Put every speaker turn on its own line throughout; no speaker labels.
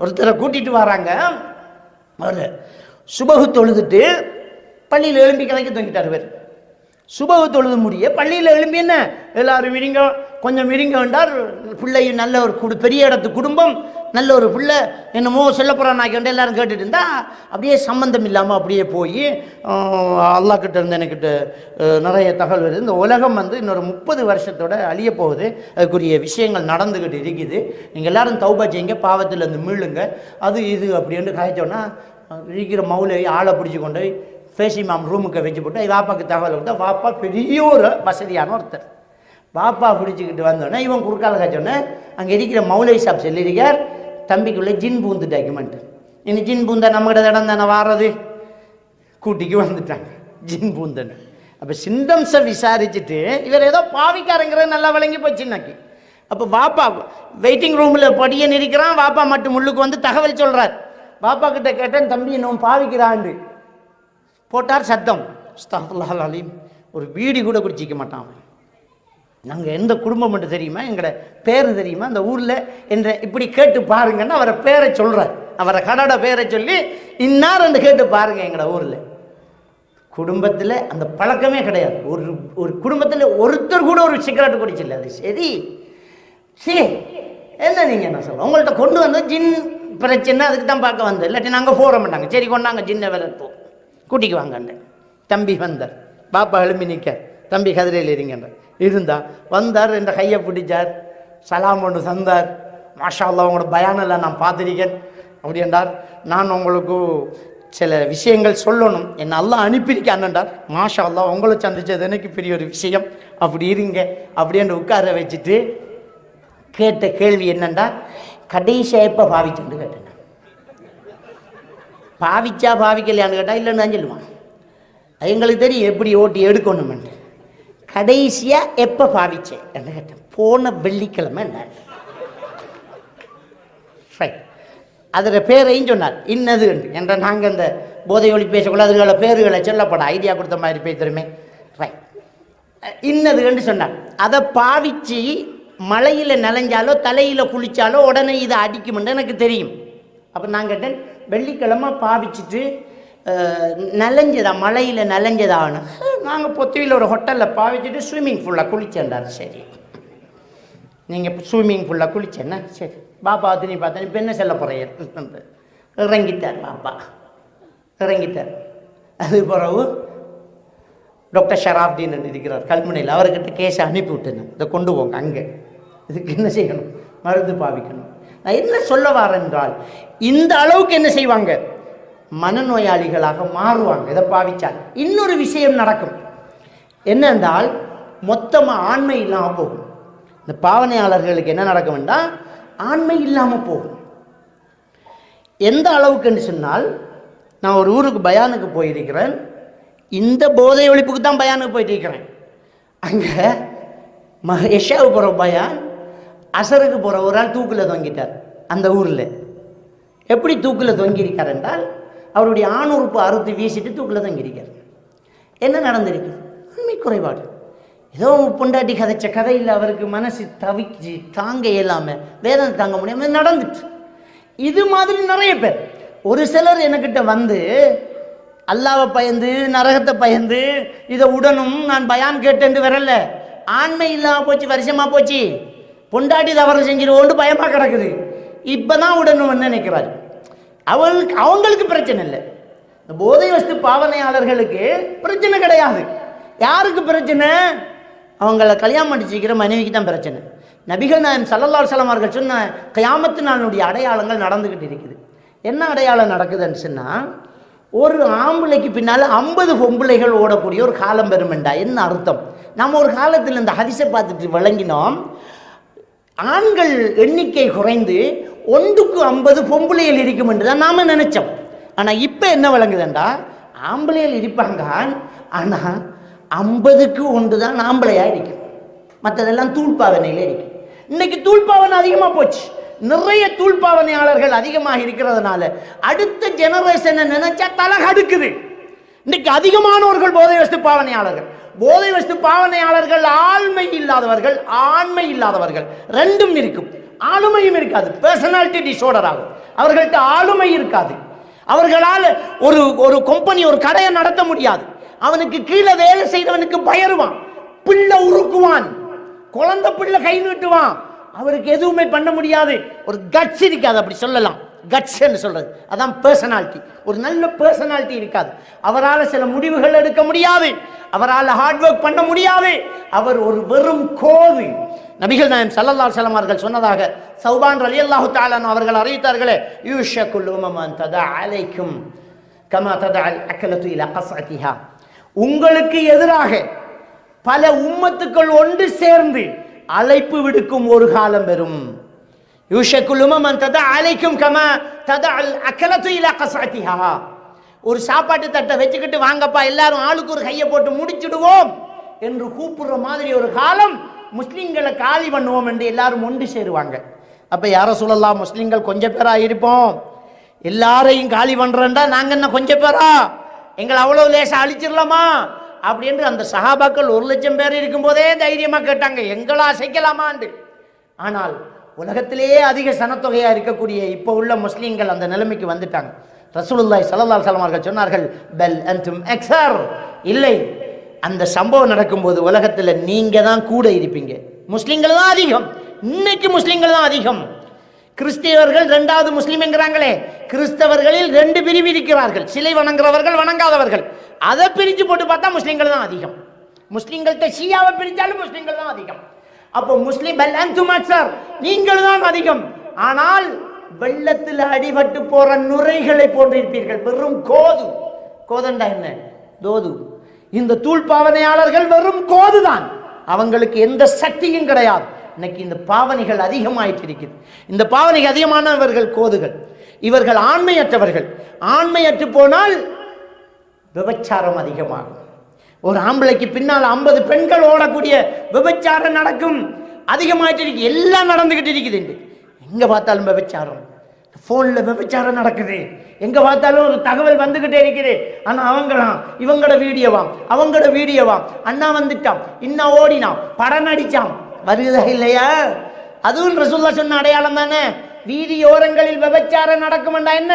ஒருத்தரை கூட்டிட்டு வராங்க. அவர் சுபகு தொழுதுட்டு பள்ளியில் எழும்பி கிடைக்க தூங்கிட்டார் இவர். சுபகு தொழுது முடிய பள்ளியில் எழும்பி என்ன? எல்லாரும் விரிங்க கொஞ்சம் விரிங்க வேண்டார் பிள்ளை நல்ல ஒரு குடு பெரிய இடத்து குடும்பம் நல்ல ஒரு பிள்ளை. என்னமோ சொல்ல போகிறான் நான் எல்லாரும் கேட்டுட்டு இருந்தா அப்படியே சம்பந்தம் இல்லாமல் அப்படியே போய் அல்லாஹ் கிட்ட இருந்து எனக்கிட்ட நிறைய தகவல் வருது. இந்த உலகம் வந்து இன்னொரு முப்பது வருஷத்தோட அழிய போகுது. அதுக்குரிய விஷயங்கள் நடந்துக்கிட்டு இருக்குது. நீங்கள் எல்லாரும் தௌபா செய்யுங்க பாவத்தில் இருந்து மீளுங்க. அது இது அப்படின்னு காய்ச்சோன்னா இருக்கிற மௌலை ஆளை பிடிச்சி கொண்டு போய் பேசி மாம் ரூமுக்கு வச்சு போட்டு வாப்பாக்கு தகவல் கொடுத்தா வாப்பா பெரிய ஒரு வசதியான ஒருத்தர். பாப்பா பிடிச்சிக்கிட்டு வந்தோடனே இவன் குறுக்கால காய்ச்சோடனே அங்கே இருக்கிற மௌலை சாப் சொல்லியிருக்கார் தம்பிக்குள்ளே ஜின் பூந்து டாக்குமெண்ட்டு இனி ஜின் பூந்தா நம்மகிட்ட இடம் தானே வாரது? கூட்டிக்கு வந்துட்டாங்க ஜின் பூந்தன் அப்போ சிம்டம்ஸை விசாரிச்சுட்டு இவர் ஏதோ பாவிக்காரங்கிறது நல்லா விளங்கி போச்சுன்னாக்கி அப்போ பாப்பா வெயிட்டிங் ரூமில் படியன் இருக்கிறான் பாப்பா மட்டும் முள்ளுக்கு வந்து தகவல் சொல்கிறார் பாப்பா கிட்ட கேட்டேன் தம்பி இன்னும் பாவிக்கிறான்ண்டு போட்டார் சத்தம். அஸ்தக்ஃபிருல்லாஹ் அலீம். ஒரு பீடி கூட குடிச்சிக்க மாட்டான் அவன். நாங்கள் எந்த குடும்பம் மட்டும் தெரியுமா? எங்களோட பேர் தெரியுமா? அந்த ஊரில் என்ற இப்படி கேட்டு பாருங்கன்னு அவரை பேரை சொல்கிறார் அவரை கடோட பேரை சொல்லி இன்னார் என்று கேட்டு பாருங்க எங்களோட ஊரில். குடும்பத்தில் அந்த பழக்கமே கிடையாது. ஒரு ஒரு குடும்பத்தில் ஒருத்தர் கூட ஒரு சிகரெட் குடிச்சில்ல அது சரி. சரி என்ன நீங்கள் என்ன சொல்ல உங்கள்கிட்ட கொண்டு வந்து ஜின் பிரச்சனை அதுக்கு தான் பார்க்க வந்தது இல்லாட்டி நாங்கள் போக மாட்டாங்க. சரி கொண்டாங்க. ஜின்னை விரப்போம் கூட்டிக்கு வாங்கன்னு தம்பி வந்தார். பாப்பா எழும்பி நிற்க தம்பி கதிரையில் இருங்கன்ற இருந்தா வந்தார் என்ற கையை பிடிச்சார். சலாம் ஒன்று தந்தார். மாஷா அல்லாஹ் உங்களோட பயானில் நான் பார்த்துருக்கேன். அப்படி என்றார் நான் உங்களுக்கு சில விஷயங்கள் சொல்லணும். என்னை எல்லாம் அனுப்பியிருக்கான்டார் மாஷா அல்லாஹ் உங்களை சந்திச்சது எனக்கு பெரிய ஒரு விஷயம். அப்படி இருங்க. அப்படின்னு உட்கார வச்சுட்டு கேட்ட கேள்வி என்னண்டா கடைசியாக எப்போ பாவிச்சுட்டு கேட்டேன். பாவிச்சா பாவிக்கலையான்னு கேட்டால் இல்லைன்னு தான் சொல்லுவான். அது எங்களுக்கு தெரியும் எப்படி ஓட்டி எடுக்கணுமென்று கடைசியாக எப்போ பாவிச்சேன் என்ன கேட்டேன். போன வெள்ளிக்கிழமை என்ன ரைட் அதில் பேரையும் சொன்னார். இன்னது என்று. என்ற நாங்கள் இந்த போதை ஒளி பேசக்குள்ள அதுகள பேர்களை சொல்லப்பட ஐடியா கொடுத்த மாதிரி பேசுகிறோமே ரைட் இன்னது என்று சொன்னார். அதை பாவிச்சு மழையில் நனைஞ்சாலோ தலையில் குளித்தாலோ உடனே இதை அடிக்கும்னு எனக்கு தெரியும். அப்போ நான் கேட்டேன் வெள்ளிக்கிழமை பாவிச்சிட்டு நலஞ்சதா மலையில் மழையில் நாங்கள் பொத்துவியில் ஒரு ஹோட்டலில் பாவிச்சிட்டு ஸ்விம்மிங் ஃபுல்லாக குளிச்சேன்டார் சரி. நீங்கள் இப்போ ஸ்விம்மிங் ஃபுல்லாக குளிச்சேன்னா சரி. பாப்பா அது நீ பார்த்தா இப்போ என்ன செல்ல போகிறேன் இறங்கிட்டார் பாப்பா. இறங்கிட்டார். அது பிறகு டாக்டர் ஷராப்தீன் இருக்கிறார் கல்முனையில். அவர்கிட்ட கேஸை அனுப்பி விட்டேன் இதை கொண்டு போங்க அங்கே. இதுக்கு என்ன செய்யணும்? மருந்து பாவிக்கணும். நான் என்ன சொல்ல வாரென்றால் என்றால் இந்த அளவுக்கு என்ன செய்வாங்க? மனநோயாளிகளாக மாறுவாங்க. இதை பாவிச்சால்? இன்னொரு விஷயம் நடக்கும். என்னென்றால் மொத்தமாக ஆண்மை இல்லாமல் போகும். இந்த பாவனையாளர்களுக்கு என்ன நடக்கும் என்றால் ஆண்மை இல்லாமல் போகும். எந்த அளவுக்குன்னு சொன்னால் நான் ஒரு ஊருக்கு பயானுக்கு போயிருக்கிறேன். இந்த போதை ஒழிப்புக்கு தான் பயானுக்கு போயிட்டு இருக்கிறேன். அங்கே ம எஷாவுக்கு போகிற பயான் அசருக்கு போகிற ஒரு ஆள் தூக்கில் தொங்கிட்டார் அந்த ஊரில். எப்படி தூக்கில் தொங்கியிருக்கார் என்றால் அவருடைய ஆணுறுப்பு அறுத்து வீசிட்டு தூக்கில் தொங்கியிருக்கார். என்ன நடந்திருக்கு? உண்மை குறைபாடு. ஏதோ பொண்டாட்டி கதைச்ச கதையில் அவருக்கு மனசு தவிச்சு தாங்க இயலாமல் வேதனை தாங்க முடியாமல் நடந்துச்சு. இது மாதிரி நிறைய பேர். ஒரு சிலர் என்கிட்ட வந்து அல்லாவை பயந்து நரகத்தை பயந்து இதை உடனும் நான் பயான் கேட்டேன்னு வரல ஆண்மை இல்லாமல் போச்சு வருஷமாக போச்சு. பொண்டாட்டி தவறு செஞ்சிருவோன்னு பயமாக கிடக்குது. இப்போ தான் உடனும் நினைக்கிறாரு. அவங்களுக்கு அவங்களுக்கு பிரச்சனை இல்லை. இந்த போதை வஸ்து பாவனையாளர்களுக்கு பிரச்சனை கிடையாது. யாருக்கு பிரச்சனை? அவங்கள கல்யாணம் பண்ணிச்சிக்கிற மனைவிக்கு தான் பிரச்சனை. நபிகள் நான் சல்லல்லா அலுவலாம் அவர்கள் சொன்ன கயாமத்து நாளுடைய அடையாளங்கள் நடந்துக்கிட்டு இருக்குது. என்ன அடையாளம் நடக்குதுன்னு சொன்னால் ஒரு ஆம்பளைக்கு பின்னால் ஐம்பது பொம்பளைகள் ஓடக்கூடிய ஒரு காலம் பெருமெண்டா என்ன அர்த்தம்? நம்ம ஒரு காலத்தில் இந்த ஹரிசை பார்த்துட்டு விளங்கினோம் ஆண்கள் எண்ணிக்கை குறைந்து ஒன்றுக்கு ஐம்பது பொம்பளைகள் இருக்கும் என்று தான் நாம் நினைச்சோம். ஆனால் இப்போ என்ன விளங்குதுண்டா? ஆம்பளைகள் இருப்பாங்க. ஆனால் ஐம்பதுக்கு ஒன்று தான் ஆம்பளையாக இருக்கும் மற்றதெல்லாம் தூள்பாவனையில் இருக்கும் இன்னைக்கு தூள்பாவனை அதிகமாக போச்சு. நிறைய தூள்பாவனையாளர்கள் அதிகமாக இருக்கிறதுனால அடுத்த ஜெனரேஷனை நினைச்சா தலை கடுக்குது. இன்னைக்கு அதிகமானவர்கள் போதை வஸ்து பாவனையாளர்கள். போதை வஸ்து பாவனையாளர்கள் ஆண்மை இல்லாதவர்கள் ஆண்மை இல்லாதவர்கள் ரெண்டும் இருக்கும். ஆளுமையும் இருக்காது. பர்சனாலிட்டி டிஸார்டர் ஆகும். அவர்கள்ட்ட ஆளுமை இருக்காது. அவர்களால் ஒரு ஒரு கம்பெனி ஒரு கடையை நடத்த முடியாது. அவனுக்கு கீழே வேலை செய்தவனுக்கு பயருவான். பிள்ளை உருக்குவான். குழந்தை பிள்ளை கை நீட்டுவான். அவருக்கு எதுவுமே பண்ண முடியாது. ஒரு கட்சி இருக்காது அப்படி சொல்லலாம். கட்ஸ்ன்னு சொல்கிறது சொல்றது. அதான் பர்சனாலிட்டி ஒரு நல்ல பர்சனாலிட்டி இருக்காது. அவரால் சில முடிவுகள் எடுக்க முடியாது. அவரால் ஹார்ட் ஒர்க் பண்ண முடியாது. அவர் ஒரு வெறும் கோவி நபிகள் நாயம் சல்லல்லா அலைஹி அவர்கள் சொன்னதாக சௌபான் ரலியல்லாஹு தஆலா அவர்கள் அறிவித்தார்களே யூஷ குல்லுமன் ததா அலைக்கும் கமா ததா அல் அக்கலத்து இல கஸ்அத்திஹா உங்களுக்கு எதிராக பல உம்மத்துக்கள் ஒன்று சேர்ந்து அழைப்பு விடுக்கும் ஒரு காலம் வரும். யூஷக்குல் கமா ததா அக்கலத்து இலா கஸ்அத்திஹா ஒரு சாப்பாட்டு தட்டை வச்சுக்கிட்டு வாங்கப்பா எல்லாரும் ஆளுக்கு ஒரு கையை போட்டு முடிச்சுடுவோம் என்று கூப்பிடுற மாதிரி ஒரு காலம் முஸ்லீம்களை காலி பண்ணுவோம் என்று எல்லாரும் ஒன்று சேருவாங்க. அப்ப யார சொல்லலாம் முஸ்லீம்கள் கொஞ்சம் பேரா இருப்போம். எல்லாரையும் காலி பண்றேன்டா நாங்க என்ன கொஞ்சம் பேரா? எங்களை அவ்வளவு லேசா அழிச்சிடலாமா? அப்படின்னு அந்த சஹாபாக்கள் ஒரு லட்சம் பேர் இருக்கும்போதே தைரியமா கேட்டாங்க எங்களை அசைக்கலாமான்னு ஆனால் உலகத்திலேயே அதிக சனத்தொகையா இருக்கக்கூடிய இப்போ உள்ள முஸ்லீம்கள் அந்த நிலைமைக்கு வந்துட்டாங்க. ரசூலுல்லாய் ஸல்லல்லாஹு சலமார்கள் சொன்னார்கள் பெல் அன்தும் அக்ஸர். இல்லை அந்த சம்பவம் நடக்கும்போது உலகத்துல நீங்க தான் கூட இருப்பீங்க. முஸ்லீம்கள் தான் அதிகம். இன்னைக்கு முஸ்லீம்கள் தான் அதிகம். கிறிஸ்தவர்கள் ரெண்டாவது முஸ்லீம் என்கிறாங்களே கிறிஸ்தவர்களில் ரெண்டு பிரிவு இருக்கிறார்கள். சிலை வணங்குறவர்கள் வணங்காதவர்கள். அதை பிரித்து போட்டு பார்த்தா முஸ்லீம்கள் தான் அதிகம். முஸ்லீம்கள்கிட்ட ஷியாவை பிரித்தாலும் முஸ்லீம்கள் தான் அதிகம். அப்போ முஸ்லீம் பல் அன்தும் அக்ஸர். நீங்கள் தான் அதிகம். ஆனால் வெள்ளத்தில் அடிபட்டு போற நுரைகளை போன்றிருப்பீர்கள். வெறும் கோது. கோதண்டா என்ன? தோது. இந்த தூள் பாவனையாளர்கள் வெறும் கோதுதான். அவங்களுக்கு எந்த சக்தியும் கிடையாது. இன்னைக்கு இந்த பாவனைகள் அதிகமாயிட்டு இருக்குது இந்த பாவனைகள் அதிகமானவர்கள் கோதுகள். இவர்கள் ஆண்மையற்றவர்கள். ஆண்மையற்று போனால் விபச்சாரம் அதிகமாகும். ஒரு ஆம்பளைக்கு பின்னால் ஐம்பது பெண்கள் ஓடக்கூடிய விபச்சாரம் நடக்கும். அதிகமாகிட்டு இருக்கு. எல்லாம் நடந்துகிட்டு இருக்குது எங்கே பார்த்தாலும் விபச்சாரம். ஃபோனில் விபச்சாரம் நடக்குது. எங்கே பார்த்தாலும் ஒரு தகவல் வந்துக்கிட்டே இருக்குது. ஆனால் அவங்களாம் இவங்களோட வீடியோவாம் அவங்களோட வீடியோவாம். அண்ணா வந்துட்டான். இன்னும் ஓடினான். படம் நடிச்சான். வருகிறதா இல்லையா? அதுவும் ரசுல்லா சொன்ன அடையாளம் தானே? வீதியோரங்களில் விபச்சாரம் நடக்குமெண்டா என்ன?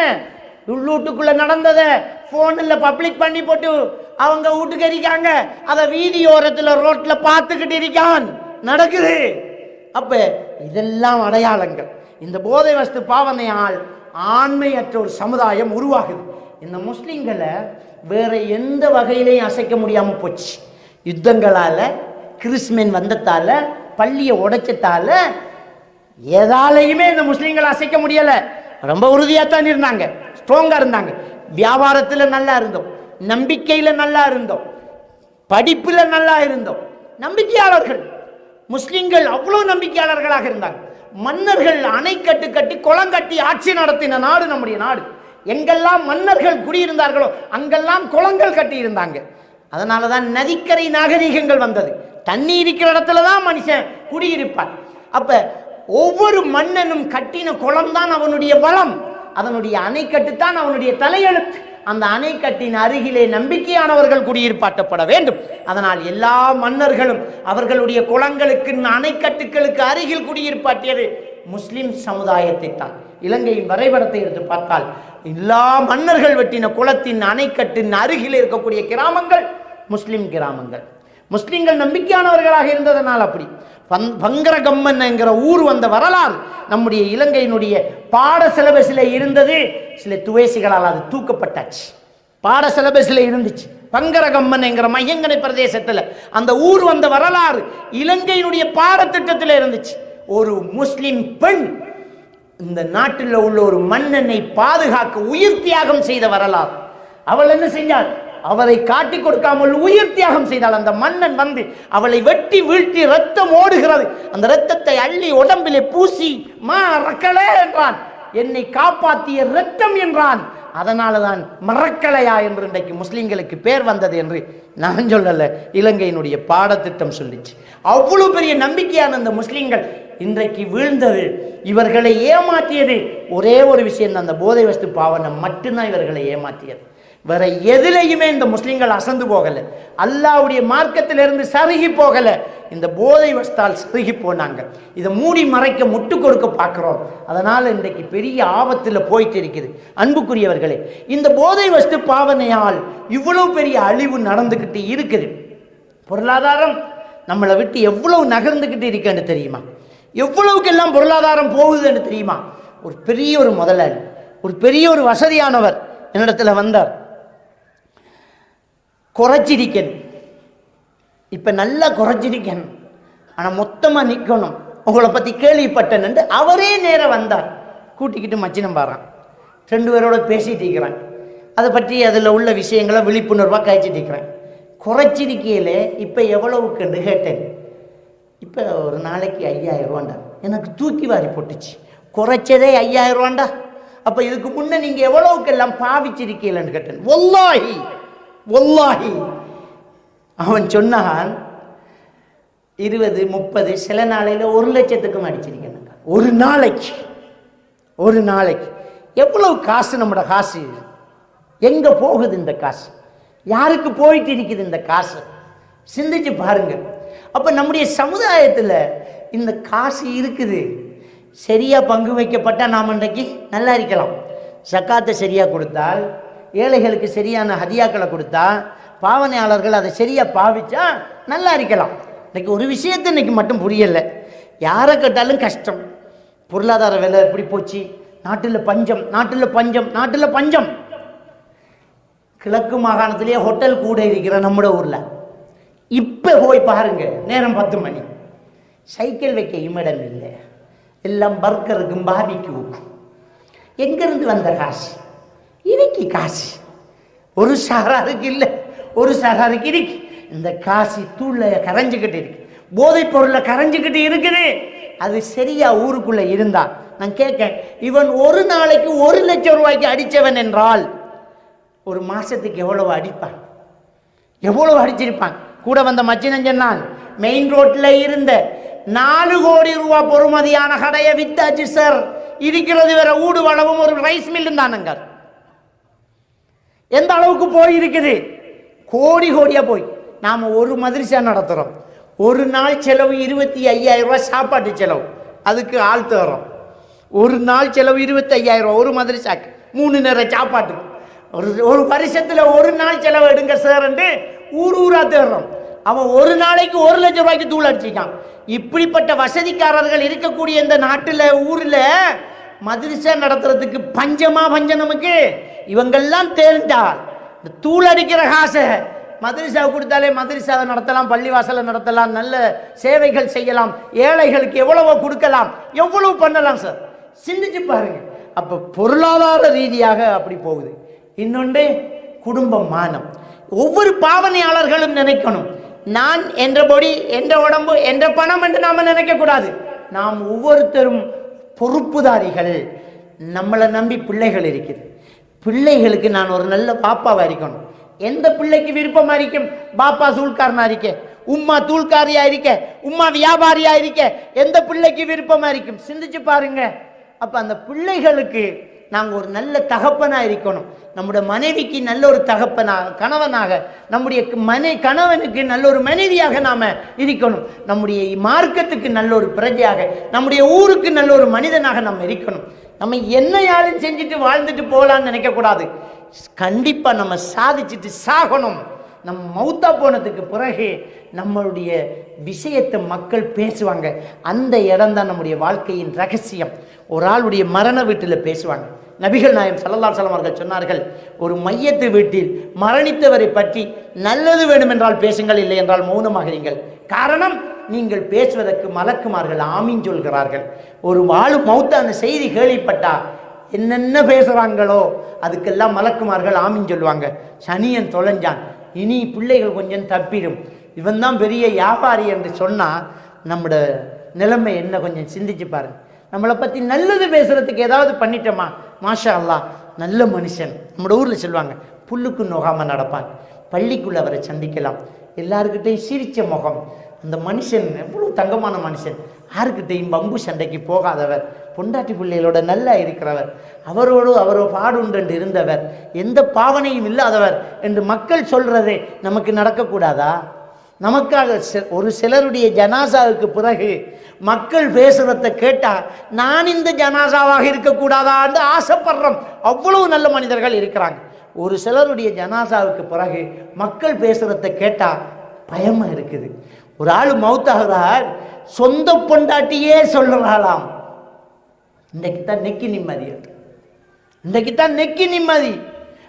உள்ளூட்டுக்குள்ளே நடந்ததை ஃபோனில் பப்ளிக் பண்ணி போட்டு அவங்க வீட்டுக்கு இருக்காங்க. அத வீதியோரத்தில் ரோட்ல பார்த்துக்கிட்டு இருக்கான். நடக்குது. அப்ப இதெல்லாம் அடையாளங்கள். இந்த போதை வஸ்து பாவனையால் ஆண்மையற்ற ஒரு சமுதாயம் உருவாகுது. இந்த முஸ்லிம்களை வேற எந்த வகையிலையும் அசைக்க முடியாம போச்சு. யுத்தங்களால கிறிஸ்மென் வந்ததால பள்ளியை உடைச்சதால எதாலையுமே இந்த முஸ்லீம்களை அசைக்க முடியல. ரொம்ப உறுதியாத்தான் இருந்தாங்க. ஸ்ட்ராங்காக இருந்தாங்க. வியாபாரத்தில் நல்லா இருந்தோம். நம்பிக்கையில் நல்லா இருந்தோம். படிப்பில் நல்லா இருந்தோம். நம்பிக்கையாளர்கள். முஸ்லிம்கள் அவ்வளோ நம்பிக்கையாளர்களாக இருந்தாங்க. மன்னர்கள் அணை கட்டு கட்டி குளம் கட்டி ஆட்சி நடத்தின நாடு நம்முடைய நாடு. எங்கெல்லாம் மன்னர்கள் குடியிருந்தார்களோ அங்கெல்லாம் குளங்கள் கட்டி இருந்தாங்க அதனால தான் நதிக்கரை நாகரிகங்கள் வந்தது. தண்ணி இருக்கிற இடத்துல தான் மனுஷன் குடியிருப்பான். அப்போ ஒவ்வொரு மன்னனும் கட்டின குளம் தான் அவனுடைய வளம். அதனுடைய அணைக்கட்டு தான் அவனுடைய தலையெழுத்து. அந்த அணைக்கட்டின் அருகிலே நம்பிக்கையானவர்கள் குடியிருப்பாட்டப்பட வேண்டும். அதனால் எல்லா மன்னர்களும் அவர்களுடைய குளங்களுக்கு அணைக்கட்டுகளுக்கு அருகில் குடியிருப்பாட்டியது முஸ்லிம் சமுதாயத்தை தான். இலங்கையின் வரைபடத்தை எடுத்து பார்த்தால் எல்லா மன்னர்கள் வெட்டின குளத்தின் அணைக்கட்டின் அருகில் இருக்கக்கூடிய கிராமங்கள் முஸ்லிம் கிராமங்கள். முஸ்லிம்கள் நம்பிக்கையானவர்களாக இருந்ததனால் அப்படி. பங் பங்கரகம்மன் என்கிற ஊர் வந்த வரலாறு நம்முடைய இலங்கையினுடைய பாட சிலபஸில் இருந்தது. சில துவேசிகளால் அது தூக்கப்பட்டாச்சு. பாட சிலபஸில் இருந்துச்சு. பங்கரகம்மன் என்கிற மையங்கனை பிரதேசத்தில் அந்த ஊர் வந்த வரலாறு இலங்கையினுடைய பாடத்திட்டத்தில் இருந்துச்சு. ஒரு முஸ்லிம் பெண் இந்த நாட்டில் உள்ள ஒரு மன்னனை பாதுகாக்க உயிர் தியாகம் செய்த வரலாறு. அவள் என்ன செஞ்சாள்? அவரை காட்டி கொடுக்காமல் உயிர் தியாகம் செய்தாள். அந்த மன்னன் வந்து அவளை வெட்டி வீழ்த்தி ரத்தம் ஓடுகிறது. அந்த ரத்தத்தை அள்ளி உடம்பிலே பூசி மா ரக்கலே என்றான். என்னை காப்பாற்றிய ரத்தம் என்றான். அதனால தான் மறக்கலையா என்று இன்றைக்கு முஸ்லீம்களுக்கு பேர் வந்தது என்று நான் சொல்லல. இலங்கையினுடைய பாடத்திட்டம் சொல்லிச்சு. அவ்வளவு பெரிய நம்பிக்கையான அந்த முஸ்லீம்கள் இன்றைக்கு வீழ்ந்தது. இவர்களை ஏமாற்றியது. ஒரே ஒரு விஷயம் தான் அந்த போதை வஸ்து பாவனை மட்டும்தான் இவர்களை ஏமாற்றியது. வேற எதுலையுமே இந்த முஸ்லீம்கள் அசந்து போகலை. அல்லாவுடைய மார்க்கத்திலிருந்து சருகி போகலை. இந்த போதை வஸ்தால் சருகி போனாங்க. இதை மூடி மறைக்க முட்டு கொடுக்க பார்க்குறோம். அதனால் இன்றைக்கு பெரிய ஆபத்தில் போயிட்டு இருக்குது. அன்புக்குரியவர்களே இந்த போதை வஸ்து பாவனையால் இவ்வளவு பெரிய அழிவு நடந்துக்கிட்டு இருக்குது. பொருளாதாரம் நம்மளை விட்டு எவ்வளவு நகர்ந்துக்கிட்டு இருக்கேன்னு தெரியுமா? எவ்வளவுக்கெல்லாம் பொருளாதாரம் போகுதுன்னு தெரியுமா? ஒரு பெரிய ஒரு முதலாளி ஒரு பெரிய ஒரு வசதியானவர் என்னிடத்துல வந்தார். குறைச்சிருக்கணும் இப்போ நல்லா குறைச்சிருக்கணும் ஆனால் மொத்தமாக நிற்கணும் உங்களை பற்றி கேள்விப்பட்டேன்னு அவரே நேரம் வந்தார். கூட்டிக்கிட்டு மச்சினம் பாறான். ரெண்டு பேரோட பேசிட்டு இருக்கிறான். அதை பற்றி அதில் உள்ள விஷயங்களை விழிப்புணர்வாக காய்ச்சிட்டு இருக்கிறேன். குறைச்சிருக்கையில் இப்போ எவ்வளவுக்குன்னு கேட்டேன். இப்போ ஒரு நாளைக்கு ஐயாயிரம் ரூபாண்டா? எனக்கு தூக்கி வாரி போட்டுச்சு. குறைச்சதே ஐயாயிரம் ரூபாண்டா? அப்போ இதுக்கு முன்னே நீங்கள் எவ்வளவுக்கெல்லாம் பாவிச்சிருக்கீங்கன்னு கேட்டேன். ஒல்லாஹி ஒல்லாஹி அவன் சொன்னான் இருபது முப்பது சில நாளையில் ஒரு லட்சத்துக்கும் அடிச்சிருக்கேன் ஒரு நாளைக்கு ஒரு நாளைக்கு. எவ்வளவு காசு நம்மளோட காசு? எங்க போகுது இந்த காசு? யாருக்கு போயிட்டு இருக்குது இந்த காசு? சிந்திச்சு பாருங்க. அப்ப நம்முடைய சமுதாயத்தில் இந்த காசு இருக்குது. சரியா பங்கு வைக்கப்பட்டா நாம் இன்றைக்கு நல்லா இருக்கலாம். சக்காத்தை சரியா கொடுத்தால் ஏழைகளுக்கு சரியான ஹதியாக்களை கொடுத்தா பாவனையாளர்கள் அதை சரியா பாவிச்சா நல்லா இருக்கலாம். இன்னைக்கு ஒரு விஷயத்தை இன்னைக்கு மட்டும் புரியலை. யாரை கேட்டாலும் கஷ்டம். பொருளாதார விலை எப்படி போச்சு. நாட்டில் பஞ்சம் நாட்டில் பஞ்சம் நாட்டில் பஞ்சம். கிழக்கு மாகாணத்திலேயே ஹோட்டல் கூட இருக்கிற நம்மட ஊர்ல. இப்போ போய் பாருங்க நேரம் பத்து மணி. சைக்கிள் வைக்க இமிடம் இல்லை. எல்லாம் பர்கருக்கும் பாபிக்குவுக்கும் எங்கிருந்து வந்த காசு? இன்னைக்கு காசி. ஒரு சாராருக்கு இல்லை ஒரு சாராருக்கு இருக்கு இந்த காசி தூள்ல கரைஞ்சுக்கிட்டு இருக்கு. போதைப் பொருளை கரைஞ்சுக்கிட்டு இருக்குது. அது சரியா ஊருக்குள்ள இருந்தா நான் கேட்கேன் இவன் ஒரு நாளைக்கு ஒரு லட்சம் ரூபாய்க்கு அடித்தவன் என்றால் ஒரு மாசத்துக்கு எவ்வளவு அடிப்பான்? எவ்வளவு அடிச்சிருப்பான்? கூட வந்த மச்சினன் சொன்னான் மெயின் ரோட்ல இருந்த நாலு கோடி ரூபா பொறுமதியான கடையை வித்தாச்சு சார் இருக்கிறது வேற ஊடு வளவும் ஒரு ரைஸ் மில்லும் தானுங்க. எந்த அளவுக்கு போய் இருக்குது கோடி கோடியாக போய். நாம் ஒரு மதுரிசா நடத்துகிறோம் ஒரு நாள் செலவு இருபத்தி ஐயாயிரம் ரூபா சாப்பாட்டு செலவு. அதுக்கு ஆள் தரோம் ஒரு நாள் செலவு இருபத்தி ஐயாயிரம் ரூபா ஒரு மதுரிசாக்கு. மூணு நேரம் சாப்பாட்டு. ஒரு ஒரு வருஷத்தில் ஒரு நாள் செலவு எடுங்க சார் ஊர் ஊராக தேடுறோம் அவன் ஒரு நாளைக்கு ஒரு லட்சம் ரூபாய்க்கு தூள் அடிச்சிக்கான் இப்படிப்பட்ட வசதிக்காரர்கள் இருக்கக்கூடிய இந்த நாட்டில் ஊரில் மதுரிசா நடத்துறதுக்கு பஞ்சமா பஞ்சம் நமக்கு? இவங்கெல்லாம் தேர்ந்தால் இந்த தூள் அடிக்கிற காசை மதுரிசாவை கொடுத்தாலே மதுரிசாவை நடத்தலாம் பள்ளிவாசலை நடத்தலாம் நல்ல சேவைகள் செய்யலாம் ஏழைகளுக்கு எவ்வளவோ கொடுக்கலாம் எவ்வளவு பண்ணலாம் சார்? சிந்திச்சு பாருங்க. அப்ப பொருளாதார ரீதியாக அப்படி போகுது. இன்னொன்று குடும்ப மானம். ஒவ்வொரு பாவனையாளர்களும் நினைக்கணும். நான் என்றபடி என்ற உடம்பு என்ற பணம் என்று நாம நினைக்க கூடாது நாம் ஒவ்வொருத்தரும் பொறுப்புதாரிகள். நம்மளை நம்பி பிள்ளைகள் இருக்குது. பிள்ளைகளுக்கு நான் ஒரு நல்ல பாப்பாவாக இருக்கணும். எந்த பிள்ளைக்கு விருப்பமாக இருக்கும் பாப்பா சூழ்காரனாக இருக்க? உம்மா தூள்காரியா இருக்க? உம்மா வியாபாரியா இருக்க? எந்த பிள்ளைக்கு விருப்பமா இருக்கும்? சிந்திச்சு பாருங்க. அப்ப அந்த பிள்ளைகளுக்கு நாங்கள் ஒரு நல்ல தகப்பனாக இருக்கணும். நம்முடைய மனைவிக்கு நல்ல ஒரு தகப்பனாக கணவனாக நம்முடைய மனை கணவனுக்கு நல்ல ஒரு மனைவியாக நாம் இருக்கணும். நம்முடைய மார்க்கத்துக்கு நல்ல ஒரு பிரஜையாக நம்முடைய ஊருக்கு நல்ல ஒரு மனிதனாக நம்ம இருக்கணும். நம்ம என்ன யாரும் செஞ்சுட்டு வாழ்ந்துட்டு போகலான்னு நினைக்கக்கூடாது. கண்டிப்பாக நம்ம சாதிச்சுட்டு சாகணும். நம்ம மௌத்தா போனதுக்கு பிறகு நம்மளுடைய விஷயத்தை மக்கள் பேசுவாங்க. அந்த இடம் தான் நம்முடைய வாழ்க்கையின் ரகசியம். ஒரு ஆளுடைய மரண வீட்டில் பேசுவாங்க. நபிகள் நாயம் சல்லல்லா சலம் அவர்கள் சொன்னார்கள் ஒரு மையத்து வீட்டில் மரணித்தவரை பற்றி நல்லது வேண்டுமென்றால் பேசுங்கள் இல்லை என்றால் மௌனமாகிறீர்கள். காரணம் நீங்கள் பேசுவதற்கு மலக்குமார்கள் ஆமீன் சொல்கிறார்கள். ஒரு வாழும் மௌத்தான செய்தி கேள்விப்பட்டா என்னென்ன பேசுகிறாங்களோ அதுக்கெல்லாம் மலக்குமார்கள் ஆமீன் சொல்லுவாங்க. சனியன் தொலைஞ்சான் இனி பிள்ளைகள் கொஞ்சம் தப்பிடும். இவன் தான் பெரிய வியாபாரி என்று சொன்னால் நம்மளோட நிலைமை என்ன கொஞ்சம் சிந்திச்சு பாருங்கள் நம்மளை பற்றி நல்லது பேசுகிறதுக்கு ஏதாவது பண்ணிட்டோமா? மாஷா அல்லாஹ் நல்ல மனுஷன். நம்மளோட ஊரில் சொல்லுவாங்க புல்லுக்கு நோகாமல் நடப்பான். பள்ளிக்குள்ளே அவரை சந்திக்கலாம். எல்லாருக்கிட்டையும் சிரிச்ச முகம். அந்த மனுஷன் எவ்வளோ தங்கமான மனுஷன். யாருக்கிட்டையும் பம்பு சண்டைக்கு போகாதவர். பொண்டாட்டி பிள்ளைகளோட நல்லா இருக்கிறவர். அவரோடு அவரோ பாடுண்டு என்று இருந்தவர். எந்த பாவனையும் இல்லாதவர் என்று மக்கள் சொல்கிறதே நமக்கு நடக்கக்கூடாதா? நமக்காக ஒரு சிலருடைய ஜனாசாவுக்கு பிறகு மக்கள் பேசுறத கேட்டா நான் இந்த ஜனாசாவாக இருக்கக்கூடாதான்னு ஆசைப்படுறோம். அவ்வளவு நல்ல மனிதர்கள் இருக்கிறாங்க. ஒரு சிலருடைய ஜனாசாவுக்கு பிறகு மக்கள் பேசுறத கேட்டா பயமா இருக்குது. ஒரு ஆள் மௌத்தாகிறார் சொந்த பொண்டாட்டியே சொல்றாளாம். இன்றைக்கு தான் நெக்கி நிம்மதி. அது. இன்றைக்கு தான் நெக்கி நிம்மதி.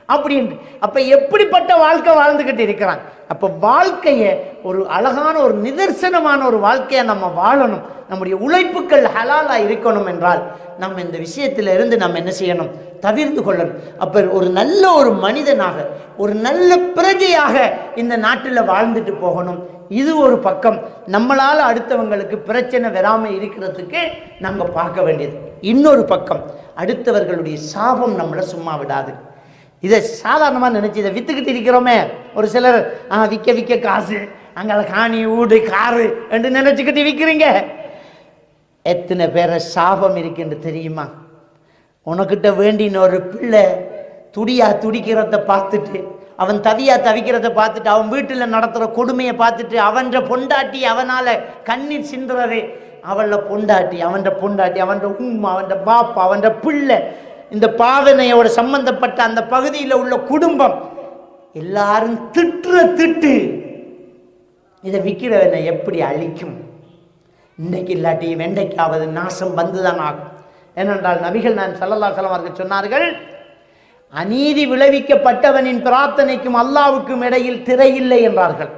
அப்படின்ட்டு. அப்ப எப்படிப்பட்ட வாழ்க்கை வாழ்ந்துகிட்டு இருக்கிறான்? அப்ப வாழ்க்கையை ஒரு அழகான ஒரு நிதர்சனமான ஒரு வாழ்க்கையை நம்ம வாழணும். நம்முடைய உழைப்புகள் ஹலாலா இருக்கணும் என்றால் நம்ம இந்த விஷயத்தில இருந்து நம்ம என்ன செய்யணும்? தவிர்த்து கொள்ளணும். அப்ப ஒரு நல்ல ஒரு மனிதனாக ஒரு நல்ல பிரஜையாக இந்த நாட்டில் வாழ்ந்துட்டு போகணும். இது ஒரு பக்கம். நம்மளால் அடுத்தவங்களுக்கு பிரச்சனை வராமல் இருக்கிறதுக்கு நம்ம பார்க்க வேண்டியது. இன்னொரு பக்கம். அடுத்தவர்களுடைய சாபம் நம்மளை சும்மா விடாது. இதை சாதாரணமாக நினச்சி இதை விற்றுக்கிட்டு இருக்கிறோமே. ஒரு சிலர் ஆ விற்க விற்க காசு. அங்கே காணி வீடு காரு என்று நினச்சிக்கிட்டு விற்கிறீங்க எத்தனை பேரை சாபம் இருக்குன்னு தெரியுமா? உனக்கிட்ட வேண்டின ஒரு பிள்ளை துடியா துடிக்கிறத பார்த்துட்டு அவன் தவியா தவிக்கிறத பார்த்துட்டு அவன் வீட்டில் நடத்துகிற கொடுமையை பார்த்துட்டு அவன்ற பொண்டாட்டி அவனால் கண்ணீர் சிந்துறது. அவள பொண்டாட்டி அவன்ற பொண்டாட்டி அவன்ற உம்மா அவன்ற பாப்பா அவன்ற பிள்ளை இந்த பாவனையோட சம்பந்தப்பட்ட அந்த பகுதியில் உள்ள குடும்பம் எல்லாரும் திட்டுற திட்டு. இதை விற்கிறவனை எப்படி அழிக்கும்? இன்னைக்கு இல்லாட்டி வெண்டைக்காவது நாசம் வந்துதான் ஆகும். ஏனென்றால் நபிகள் நான் சல்லல்லா சலம் சொன்னார்கள் அநீதி விளைவிக்கப்பட்டவனின் பிரார்த்தனைக்கும் அல்லாவுக்கும் இடையில் திரையில்லை என்றார்கள்.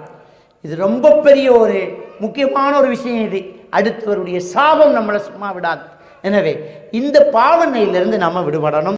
இது ரொம்ப பெரிய ஒரு முக்கியமான ஒரு விஷயம் இது. அடுத்தவருடைய சாபம் நம்மளை சும்மா விடாது. எனவே இந்த பாவனையிலிருந்து நம்ம விடுபடணும்.